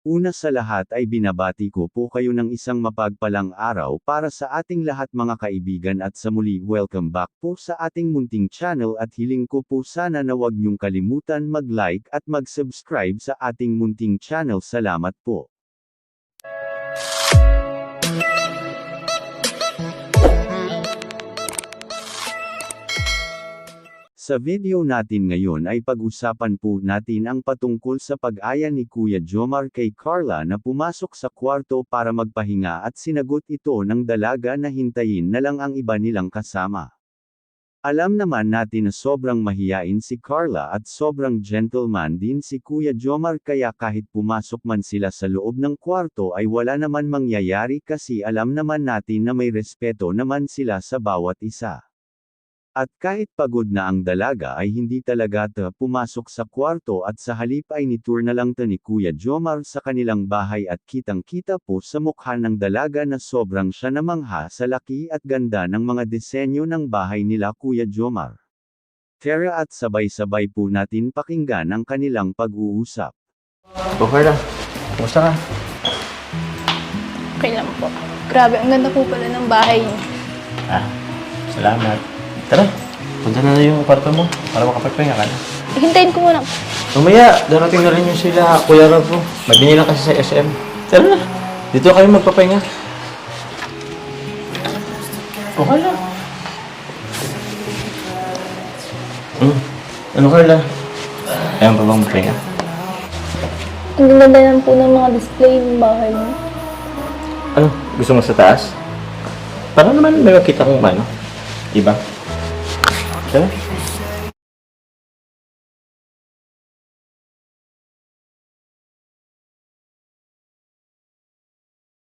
Una sa lahat ay binabati ko po kayo ng isang mapagpalang araw para sa ating lahat mga kaibigan at sa muli welcome back po sa ating munting channel at hiling ko po sana na wag niyong kalimutan mag-like at mag-subscribe sa ating munting channel. Salamat po. Sa video natin ngayon ay pag-usapan po natin ang patungkol sa pag-aya ni Kuya Jomar kay Carla na pumasok sa kwarto para magpahinga at sinagot ito ng dalaga na hintayin na lang ang iba nilang kasama. Alam naman natin na sobrang mahiyain si Carla at sobrang gentleman din si Kuya Jomar kaya kahit pumasok man sila sa loob ng kwarto ay wala naman mangyayari kasi alam naman natin na may respeto naman sila sa bawat isa. At kahit pagod na ang dalaga ay hindi talaga ta pumasok sa kwarto at sa halip ay nitour na lang ta ni Kuya Jomar sa kanilang bahay at kitang-kita po sa mukha ng dalaga na sobrang siya namangha sa laki at ganda ng mga disenyo ng bahay nila Kuya Jomar. Tara at sabay-sabay po natin pakinggan ang kanilang pag-uusap. Okay lang. Kumusta ka? Okay lang po. Grabe, ang ganda po pala ng bahay niyo. Ah, salamat. Tara, punta na na yung kwarto mo para makapagpahinga ka na. Hintayin ko muna. Mamaya, darating na rin yung sila, Kuya Rob mo. Magbili lang kasi sa SM. Tara na. Dito kayo magpapahinga. Okay lang. Hmm. Ano Carla? Ayaw pa bang magpahinga? Ang ganda naman po ng mga display ng bahay niyo. Ano? Gusto mo sa taas? Para naman may makita kong ano. Diba? Tara.